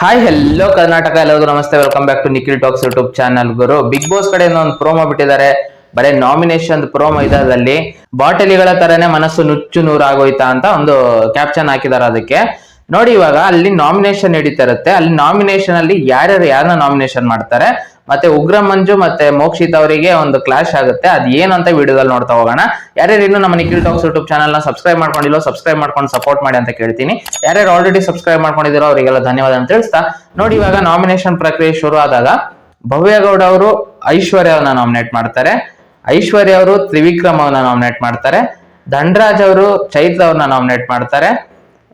Hi hello Karnataka ಎಲ್ಲರಿಗೂ ನಮಸ್ತೆ. Welcome back to Nikhil talks YouTube channel Guru big boss ಕಡೆ ಒಂದು ಪ್ರೋಮೋ ಬಿಟ್ಟಿದ್ದಾರೆ. ಬರೀ ನಾಮಿನೇಷನ್ ಪ್ರೋಮೋ ಇದರಲ್ಲಿ ಬಾಟಲಿಗಳ ತರನೇ ಮನಸ್ಸು ನುಚ್ಚು ನೂರಾಗೋಯ್ತಾ ಅಂತ ಒಂದು ಕ್ಯಾಪ್ಷನ್ ಹಾಕಿದ್ದಾರೆ ಅದಕ್ಕೆ. ನೋಡಿ ಇವಾಗ ಅಲ್ಲಿ ನಾಮಿನೇಷನ್ ನಡೀತಾ ಇರುತ್ತೆ. ಅಲ್ಲಿ ನಾಮಿನೇಷನ್ ಅಲ್ಲಿ ಯಾರ್ಯಾರು ಯಾರನ್ನ ನಾಮಿನೇಷನ್ ಮಾಡ್ತಾರೆ? ಮತ್ತೆ ಉಗ್ರ ಮಂಜು ಮತ್ತೆ ಮೋಕ್ಷಿತ್ ಅವರಿಗೆ ಒಂದು ಕ್ಲಾಶ್ ಆಗುತ್ತೆ. ಅದ್ ಏನು ಅಂತ ವಿಡಿಯೋದಲ್ಲಿ ನೋಡ್ತಾ ಹೋಗೋಣ. ಯಾರ್ಯಾರು ಇನ್ನು ನಮ್ಮ ನಿಖಿಲ್ ಟಾಕ್ಸ್ ಯೂಟ್ಯೂಬ್ ಚಾನಲ್ನ ಸಬ್ಸ್ಕ್ರೈಬ್ ಮಾಡ್ಕೊಂಡಿಲ್ಲ ಸಬ್ಸ್ಕ್ರೈಬ್ ಮಾಡ್ಕೊಂಡು ಸಪೋರ್ಟ್ ಮಾಡಿ ಅಂತ ಕೇಳ್ತೀನಿ. ಯಾರ್ಯಾರು ಆಲ್ರೆಡಿ ಸಬ್ಸ್ಕ್ರೈಬ್ ಮಾಡ್ಕೊಂಡಿದ್ದೀರೋ ಅವರಿಗೆಲ್ಲ ಧನ್ಯವಾದ ಅಂತ ತಿಳಿಸ್ತಾ. ನೋಡಿ, ಇವಾಗ ನಾಮಿನೇಷನ್ ಪ್ರಕ್ರಿಯೆ ಶುರು ಆದಾಗ ಭವ್ಯಗೌಡ ಅವರು ಐಶ್ವರ್ಯ ಅವ್ರನ್ನ ನಾಮಿನೇಟ್ ಮಾಡ್ತಾರೆ. ಐಶ್ವರ್ಯ ಅವರು ತ್ರಿವಿಕ್ರಮ್ ನಾಮಿನೇಟ್ ಮಾಡ್ತಾರೆ. ಧನ್ರಾಜ್ ಅವರು ಚೈತ್ರ ಅವ್ರನ್ನ ನಾಮಿನೇಟ್ ಮಾಡ್ತಾರೆ.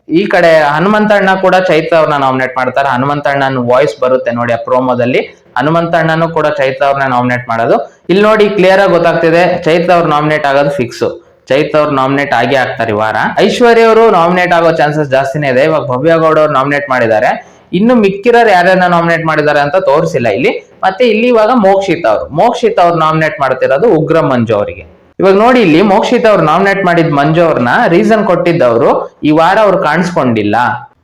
ಈ ಕಡೆ ಹನುಮಂತಣ್ಣ ಕೂಡ ಚೈತ್ರ ಅವ್ರನ್ನ ನಾಮಿನೇಟ್ ಮಾಡ್ತಾರೆ. ಹನುಮಂತಣ್ಣನ ವಾಯ್ಸ್ ಬರುತ್ತೆ ನೋಡಿ ಆ ಪ್ರೋಮೋದಲ್ಲಿ ಹನುಮಂತಣ್ಣನು ಕೂಡ ಚೈತ್ರ ಅವ್ರನ್ನ ನಾಮಿನೇಟ್ ಮಾಡೋದು. ಇಲ್ಲಿ ನೋಡಿ ಕ್ಲಿಯರ್ ಆಗಿ ಗೊತ್ತಾಗ್ತಿದೆ, ಚೈತ್ರ ಅವ್ರು ನಾಮಿನೇಟ್ ಆಗೋದು ಫಿಕ್ಸ್ ಚೈತ್ರ ಅವ್ರು ನಾಮಿನೇಟ್ ಆಗೇ ಆಗ್ತಾರೆ ಈ ವಾರ. ಐಶ್ವರ್ಯ ಅವರು ನಾಮಿನೇಟ್ ಆಗೋ ಚಾನ್ಸಸ್ ಜಾಸ್ತಿನೇ ಇದೆ. ಇವಾಗ ಭವ್ಯ ಗೌಡ ಅವ್ರು ನಾಮಿನೇಟ್ ಮಾಡಿದ್ದಾರೆ. ಇನ್ನು ಮಿಕ್ಕಿರೋರು ಯಾರ್ಯಾರ ನಾಮಿನೇಟ್ ಮಾಡಿದ್ದಾರೆ ಅಂತ ತೋರಿಸಿಲ್ಲ ಇಲ್ಲಿ. ಮತ್ತೆ ಇಲ್ಲಿ ಇವಾಗ ಮೋಕ್ಷಿತ ಅವರು. ಮೋಕ್ಷಿತ ಅವ್ರು ನಾಮಿನೇಟ್ ಮಾಡ್ತಿರೋದು ಉಗ್ರ ಮಂಜು ಅವರಿಗೆ. ಇವಾಗ ನೋಡಿ ಇಲ್ಲಿ ಮೋಕ್ಷಿತ್ ಅವ್ರು ನಾಮಿನೇಟ್ ಮಾಡಿದ ಮಂಜು ಅವ್ರನ್ನ ರೀಸನ್ ಕೊಟ್ಟಿದ್ದವರು, ಈ ವಾರ ಅವ್ರು ಕಾಣಿಸ್ಕೊಂಡಿಲ್ಲ.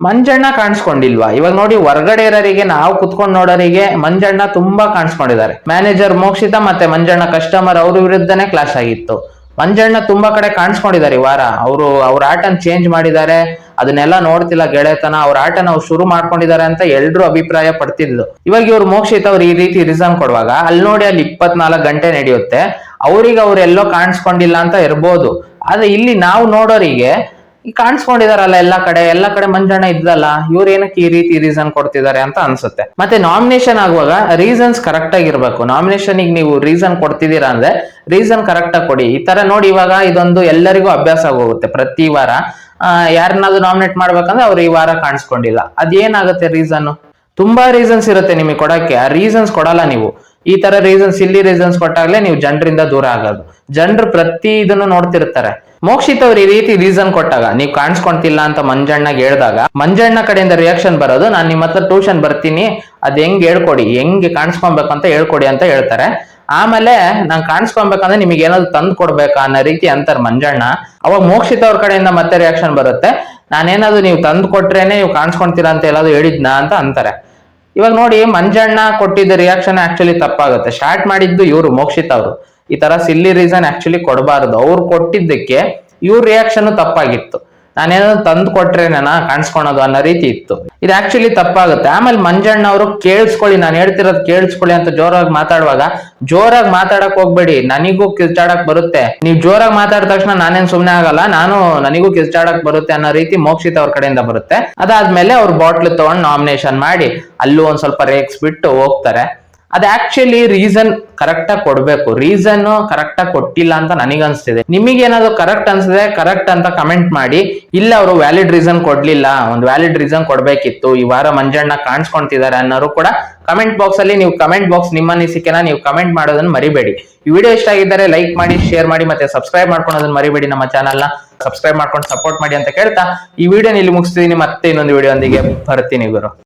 ಮಂಜಣ್ಣ ಕಾಣಿಸ್ಕೊಂಡಿಲ್ವಾ? ಇವಾಗ ನೋಡಿ ಹೊರಗಡೆ ಇರೋರಿಗೆ, ನಾವು ಕುತ್ಕೊಂಡ್ ನೋಡೋರಿಗೆ ಮಂಜಣ್ಣ ತುಂಬಾ ಕಾಣಿಸ್ಕೊಂಡಿದ್ದಾರೆ. ಮ್ಯಾನೇಜರ್ ಮೋಕ್ಷಿತ ಮತ್ತೆ ಮಂಜಣ್ಣ ಕಸ್ಟಮರ್ ಅವ್ರ ವಿರುದ್ಧನೇ ಕ್ಲಾಶ್ ಆಗಿತ್ತು. ಮಂಜಣ್ಣ ತುಂಬಾ ಕಡೆ ಕಾಣಿಸ್ಕೊಂಡಿದ್ದಾರೆ ಈ ವಾರ. ಅವರು, ಅವ್ರ ಆಟನ ಚೇಂಜ್ ಮಾಡಿದ್ದಾರೆ. ಅದನ್ನೆಲ್ಲ ನೋಡ್ತಿಲ್ಲ ಗೆಳೆತನ. ಅವ್ರ ಆಟನ ಅವ್ರು ಶುರು ಮಾಡ್ಕೊಂಡಿದ್ದಾರೆ ಅಂತ ಎಲ್ರು ಅಭಿಪ್ರಾಯ ಪಡ್ತಿದ್ಲು. ಇವಾಗ ಇವ್ರು ಮೋಕ್ಷಿತ್ ಅವ್ರು ಈ ರೀತಿ ರಿಸನ್ ಕೊಡುವಾಗ, ಅಲ್ಲಿ ನೋಡಿ ಅಲ್ಲಿ ಇಪ್ಪತ್ನಾಲ್ಕು ಗಂಟೆ ನಡೆಯುತ್ತೆ. ಅವ್ರಿಗೆ ಅವ್ರು ಎಲ್ಲೋ ಕಾಣಿಸ್ಕೊಂಡಿಲ್ಲ ಅಂತ ಇರ್ಬೋದು. ಆದ್ರೆ ಇಲ್ಲಿ ನಾವು ನೋಡೋರಿಗೆ ಕಾಣಿಸ್ಕೊಂಡಿದಾರಲ್ಲ ಎಲ್ಲಾ ಕಡೆ ಎಲ್ಲಾ ಕಡೆ ಮಂಜಣ್ಣ ಇದ್ದಲ್ಲ, ಇವ್ರು ಏನಕ್ಕೆ ಈ ರೀತಿ ರೀಸನ್ ಕೊಡ್ತಿದ್ದಾರೆ ಅಂತ ಅನ್ಸುತ್ತೆ. ಮತ್ತೆ ನಾಮಿನೇಷನ್ ಆಗುವಾಗ ರೀಸನ್ಸ್ ಕರೆಕ್ಟ್ ಆಗಿರ್ಬೇಕು. ನಾಮಿನೇಷನ್ ನೀವು ರೀಸನ್ ಕೊಡ್ತಿದ್ದೀರಾ ಅಂದ್ರೆ ರೀಸನ್ ಕರೆಕ್ಟ್ ಆಗಿ ಕೊಡಿ. ಈ ತರ ನೋಡಿ ಇವಾಗ ಇದೊಂದು ಎಲ್ಲರಿಗೂ ಅಭ್ಯಾಸ ಆಗೋಗುತ್ತೆ. ಪ್ರತಿ ವಾರ ಯಾರನ್ನಾದ್ರೂ ನಾಮಿನೇಟ್ ಮಾಡ್ಬೇಕಂದ್ರೆ ಅವ್ರು ಈ ವಾರ ಕಾಣಿಸ್ಕೊಂಡಿಲ್ಲ. ಅದೇನಾಗುತ್ತೆ ರೀಸನ್ ತುಂಬಾ ರೀಸನ್ಸ್ ಇರುತ್ತೆ ನಿಮಗೆ ಕೊಡಕ್ಕೆ. ಆ ರೀಸನ್ಸ್ ಕೊಡಲ್ಲ ನೀವು. ಈ ತರ ರೀಸನ್ಸ್ ಇಲ್ಲಿ ರೀಸನ್ಸ್ ಕೊಟ್ಟಾಗಲೇ ನೀವು ಜನರಿಂದ ದೂರ ಆಗೋದು. ಜನರು ಪ್ರತಿ ಇದನ್ನು ನೋಡ್ತಿರ್ತಾರೆ. ಮೋಕ್ಷಿತ್ ಅವ್ರು ಈ ರೀತಿ ರೀಸನ್ ಕೊಟ್ಟಾಗ, ನೀವು ಕಾಣಿಸ್ಕೊಂತಿಲ್ಲ ಅಂತ ಮಂಜಣ್ಣಗೆ ಹೇಳಿದಾಗ, ಮಂಜಣ್ಣ ಕಡೆಯಿಂದ ರಿಯಾಕ್ಷನ್ ಬರೋದು, ನಾನು ನಿಮ್ಮ ಹತ್ರ ಟ್ಯೂಷನ್ ಬರ್ತೀನಿ, ಅದ್ ಹೆಂಗ್ ಹೇಳ್ಕೊಡಿ, ಹೆಂಗೆ ಕಾಣಿಸ್ಕೊಬೇಕು ಅಂತ ಹೇಳ್ಕೊಡಿ ಅಂತ ಹೇಳ್ತಾರೆ. ಆಮೇಲೆ, ನಾನ್ ಕಾಣಿಸ್ಕೊಬೇಕಂದ್ರೆ ನಿಮಗೆ ಏನಾದ್ರು ತಂದು ಕೊಡ್ಬೇಕಾ ಅನ್ನೋ ರೀತಿ ಅಂತಾರೆ ಮಂಜಣ್ಣ. ಅವಾಗ ಮೋಕ್ಷಿತ ಅವ್ರ ಕಡೆಯಿಂದ ಮತ್ತೆ ರಿಯಾಕ್ಷನ್ ಬರುತ್ತೆ. ನಾನೇನಾದ್ರು ನೀವು ತಂದು ಕೊಟ್ರೇನೆ ನೀವು ಕಾಣಿಸ್ಕೊಂತೀರಾ ಅಂತ ಎಲ್ಲಾದ್ರು ಹೇಳಿದ್ನಾ ಅಂತ ಅಂತಾರೆ. ಇವಾಗ ನೋಡಿ ಮಂಜಣ್ಣ ಕೊಟ್ಟಿದ್ದ ರಿಯಾಕ್ಷನ್ ಆಕ್ಚುಲಿ ತಪ್ಪಾಗುತ್ತೆ. ಸ್ಟಾರ್ಟ್ ಮಾಡಿದ್ದು ಇವರು, ಮೋಕ್ಷಿತ್ ಅವರು. ಈ ತರ ಸಿಲ್ಲಿ ರೀಸನ್ ಆಕ್ಚುಲಿ ಕೊಡಬಾರದು. ಅವ್ರು ಕೊಟ್ಟಿದ್ದಕ್ಕೆ ಇವ್ರ ರಿಯಾಕ್ಷನ್ ತಪ್ಪಾಗಿತ್ತು. ನಾನೇನಾದ್ರು ತಂದು ಕೊಟ್ರೇನ ಕಾಣಿಸ್ಕೊಳೋದು ಅನ್ನೋ ರೀತಿ ಇತ್ತು. ಇದು ಆಕ್ಚುಲಿ ತಪ್ಪಾಗುತ್ತೆ. ಆಮೇಲೆ ಮಂಜಣ್ಣ ಅವರು ಕೇಳಿಸ್ಕೊಳ್ಳಿ, ನಾನು ಹೇಳ್ತಿರೋದು ಕೇಳಿಸ್ಕೊಳ್ಳಿ ಅಂತ ಜೋರಾಗಿ ಮಾತಾಡುವಾಗ, ಜೋರಾಗಿ ಮಾತಾಡಕ್ ಹೋಗ್ಬೇಡಿ, ನನಗೂ ಕಿರ್ಚಾಡಕ್ ಬರುತ್ತೆ. ನೀವು ಜೋರಾಗಿ ಮಾತಾಡಿದ ತಕ್ಷಣ ನಾನೇನ್ ಸುಮ್ನೆ ಆಗಲ್ಲ, ನಾನು ನನಗೂ ಕಿರ್ಚಾಡಕ್ ಬರುತ್ತೆ ಅನ್ನೋ ರೀತಿ ಮೋಕ್ಷಿತ್ ಅವ್ರ ಕಡೆಯಿಂದ ಬರುತ್ತೆ. ಅದಾದ್ಮೇಲೆ ಅವ್ರು ಬಾಟ್ಲ್ ತಗೊಂಡು ನಾಮಿನೇಷನ್ ಮಾಡಿ, ಅಲ್ಲೂ ಒಂದ್ ಸ್ವಲ್ಪ ರೇಕ್ಸ್ ಬಿಟ್ಟು ಹೋಗ್ತಾರೆ. ಅದ್ ಆಕ್ಚುಲಿ ರೀಸನ್ ಕರೆಕ್ಟ್ ಆಗಿ ಕೊಡ್ಬೇಕು. ರೀಸನ್ ಕರೆಕ್ಟ್ ಆಗಿ ಕೊಟ್ಟಿಲ್ಲ ಅಂತ ನನಗನ್ಸ್ತಿದೆ ನಿಮಗೆ ಏನಾದ್ರು ಕರೆಕ್ಟ್ ಅನ್ಸಿದೆ ಕರೆಕ್ಟ್ ಅಂತ ಕಮೆಂಟ್ ಮಾಡಿ. ಇಲ್ಲ, ಅವರು ವ್ಯಾಲಿಡ್ ರೀಸನ್ ಕೊಡ್ಲಿಲ್ಲ. ಒಂದು ವ್ಯಾಲಿಡ್ ರೀಸನ್ ಕೊಡ್ಬೇಕಿತ್ತು. ಈ ವಾರ ಮಂಜಣ್ಣ ಕಾಣಿಸ್ಕೊಂತಿದ್ದಾರೆ ಅನ್ನೋರು ಕೂಡ ಕಮೆಂಟ್ ಬಾಕ್ಸ್ ಅಲ್ಲಿ ನೀವು ಕಮೆಂಟ್ ಬಾಕ್ಸ್ ನಿಮ್ಮ ಅನಿಸಿಕೆನ ನೀವು ಕಮೆಂಟ್ ಮಾಡೋದನ್ನ ಮರಿಬೇಡಿ. ಈ ವಿಡಿಯೋ ಇಷ್ಟ ಆಗಿದ್ದರೆ ಲೈಕ್ ಮಾಡಿ ಶೇರ್ ಮಾಡಿ ಮತ್ತೆ ಸಬ್ಸ್ಕ್ರೈಬ್ ಮಾಡ್ಕೊಳೋದನ್ನ ಮರಿಬೇಡಿ ನಮ್ಮ ಚಾನಲ್ನ ಸಬ್ಸ್ಕ್ರೈಬ್ ಮಾಡ್ಕೊಂಡು ಸಪೋರ್ಟ್ ಮಾಡಿ ಅಂತ ಕೇಳ್ತಾ ಈ ವಿಡಿಯೋ ಇಲ್ಲಿ ಮುಗಿಸ್ತೀನಿ. ಮತ್ತೆ ಇನ್ನೊಂದು ವಿಡಿಯೋ ಒಂದಿಗೆ ಬರ್ತೀನಿ ಗುರು.